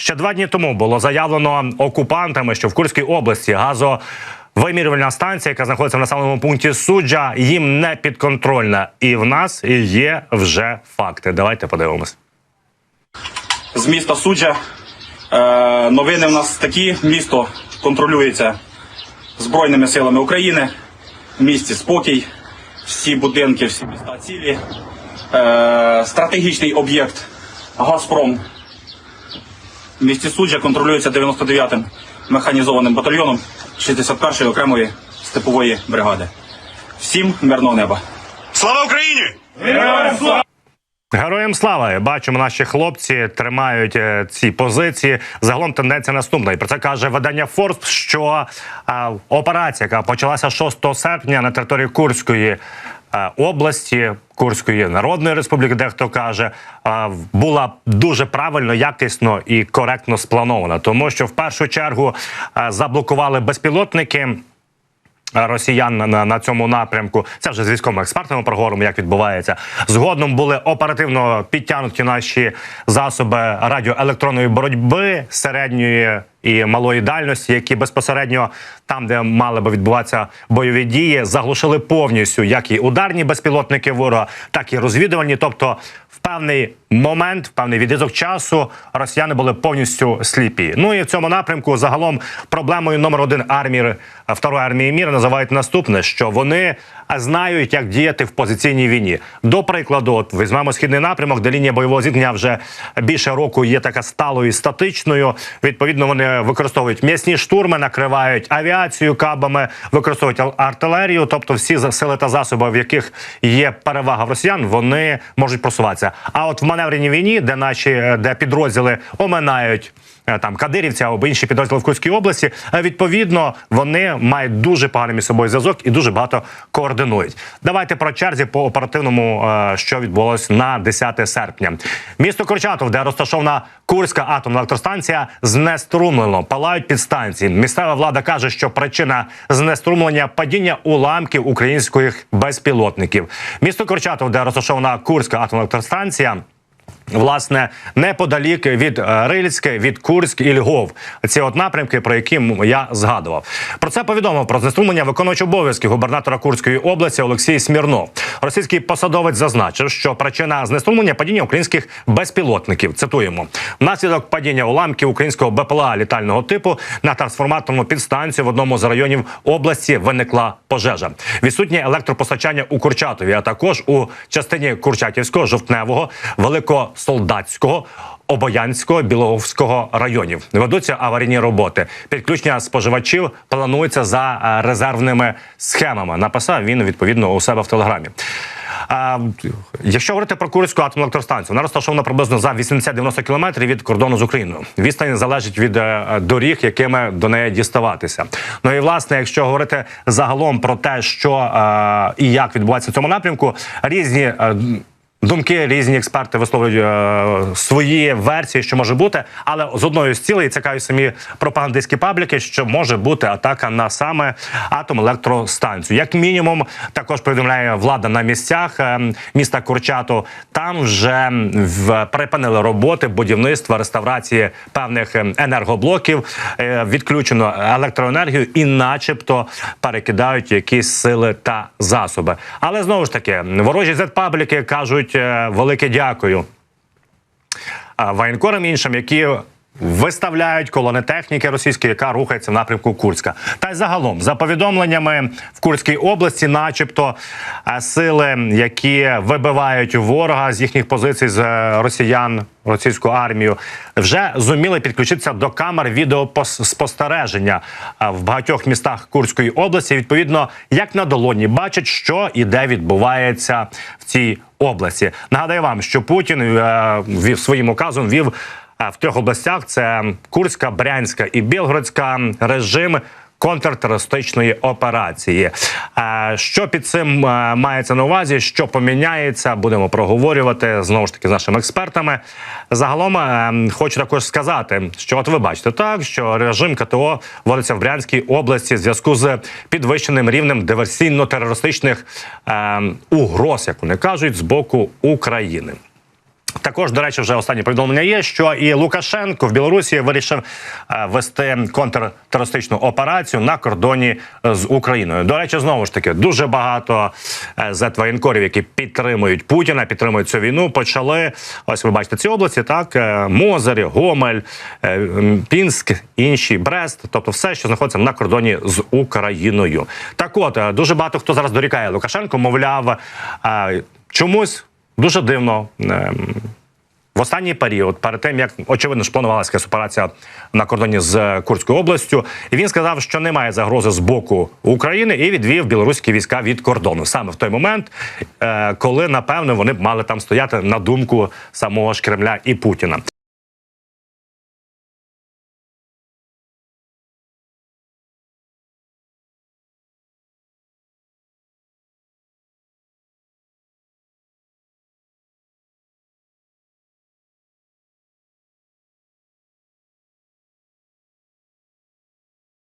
Ще два дні тому було заявлено окупантами, що в Курській області газо. Вимірювальна станція, яка знаходиться в населеному пункті суджа, їм не підконтрольна. І в нас є вже факти. Давайте подивимось. з міста Суджа. Е, новини в нас такі. Місто контролюється Збройними силами України. В місті спокій, всі будинки, всі міста цілі. Е, стратегічний об'єкт Газпром в місті Суджа контролюється 99-м механізованим батальйоном 61-ї окремої степової бригади. Всім мирного неба! Слава Україні! Героям слава! Бачимо, наші хлопці тримають е, ці позиції. Загалом тенденція наступна. І про це каже видання Форбс, що е, операція, яка почалася 6 серпня на території Курської. Е, Області Курської Народної Республіки, дехто каже, е, була дуже правильно, якісно і коректно спланована, тому що в першу чергу е, заблокували безпілотники росіян на, на, цьому напрямку. Це вже з військовими експертами проговоримо, як відбувається. Згодом були оперативно підтягнуті наші засоби радіоелектронної боротьби середньої. І малої дальності, які безпосередньо там, де мали би відбуватися бойові дії, заглушили повністю як і ударні безпілотники ворога, так і розвідувальні. Тобто, в певний момент, в певний відрізок часу, росіяни були повністю сліпі. Ну і в цьому напрямку загалом проблемою номер один армії второї армії міра називають наступне: що вони знають, як діяти в позиційній війні. До прикладу, от візьмемо східний напрямок, де лінія бойового зіткнення вже більше року є така сталою і статичною. Відповідно, вони використовують м'ясні штурми, накривають авіацію кабами, використовують ар- артилерію, тобто всі сили та засоби, в яких є перевага в росіян, вони можуть просуватися. А от в маневреній війні, де наші де підрозділи оминають. Е, Там кадирівця або інші підрозділи в Курській області. е, Відповідно, вони мають дуже поганий між собою зв'язок і дуже багато координують. Давайте про черзі по оперативному, е, що відбулось на 10 серпня. Місто Курчатов, де розташована Курська атомна електростанція, знеструмлено. Палають підстанції. Місцева влада каже, що причина знеструмлення падіння уламків українських безпілотників. Місто Курчатов, де розташована Курська атомна електростанція. Власне, неподалік від е, Рильське, від Курськ і Львов. Ці от напрямки, про які я згадував. Про це повідомив про знеструмлення виконуючий обов'язки губернатора Курської області Олексій Смірнов. Російський посадовець зазначив, що причина знеструмлення падіння українських безпілотників. Цитуємо внаслідок падіння уламків українського БПЛА літального типу на трансформаторну підстанцію в одному з районів області виникла пожежа. Відсутнє електропостачання у Курчатові, а також у частині Курчатівського, жовтневого, великосолдатського. Обоянського Білоговського районів ведуться аварійні роботи. Підключення споживачів планується за е, резервними схемами. Написав він відповідно у себе в телеграмі. А, якщо говорити про Курську атомну електростанцію, вона розташована приблизно за 80-90 кілометрів від кордону з Україною. Відстань залежить від е, доріг, якими до неї діставатися. Ну і власне, якщо говорити загалом про те, що е, і як відбувається в цьому напрямку, різні. Думки різні експерти висловлюють е, свої версії, що може бути, але з одною з цілей цікаві самі пропагандистські пабліки, що може бути атака на саме атомелектростанцію. Як мінімум, також повідомляє влада на місцях е, міста Курчатов. Там вже в припинили роботи будівництва реставрації певних е, енергоблоків. Е, відключено електроенергію і, начебто, перекидають якісь сили та засоби. Але знову ж таки, ворожі зет-пабліки кажуть е, велике дякую а, воєнкорам іншим, які виставляють колони техніки російської, яка рухається в напрямку Курська. Та й загалом, за повідомленнями в Курській області, начебто, е, сили, які вибивають ворога з їхніх позицій з е, росіян. Російську армію вже зуміли підключитися до камер відеоспостереження е, в багатьох містах Курської області. Відповідно, як на долоні бачать, що і де відбувається в цій області. Нагадаю вам, що Путін вів своїм указом вів в трьох областях: це Курська, Брянська і Білгородська режим. Контртерористичної операції, що під цим е, мається на увазі, що поміняється, будемо проговорювати знову ж таки з нашими експертами. Загалом е, хочу також сказати, що от ви бачите так, що режим КТО вводиться в Брянській області в зв'язку з підвищеним рівнем диверсійно-терористичних е, угроз, як вони кажуть, з боку України. Також, до речі, вже останні повідомлення є, що і Лукашенко в Білорусі вирішив е, вести контртерористичну операцію на кордоні з Україною. До речі, знову ж таки, дуже багато е, зетвоєнкорів, які підтримують Путіна, підтримують цю війну. Почали ось ви бачите ці області, так е, Мозері, Гомель, е, Пінськ, інші Брест, тобто все, що знаходиться на кордоні з Україною. Так, от е, дуже багато хто зараз дорікає Лукашенко, мовляв, е, чомусь дуже дивно. ем, в останній період, перед тим як очевидно ж планувалася операція на кордоні з Курською областю, і він сказав, що немає загрози з боку України і відвів білоруські війська від кордону саме в той момент, е, коли напевно вони б мали там стояти на думку самого ж Кремля і Путіна.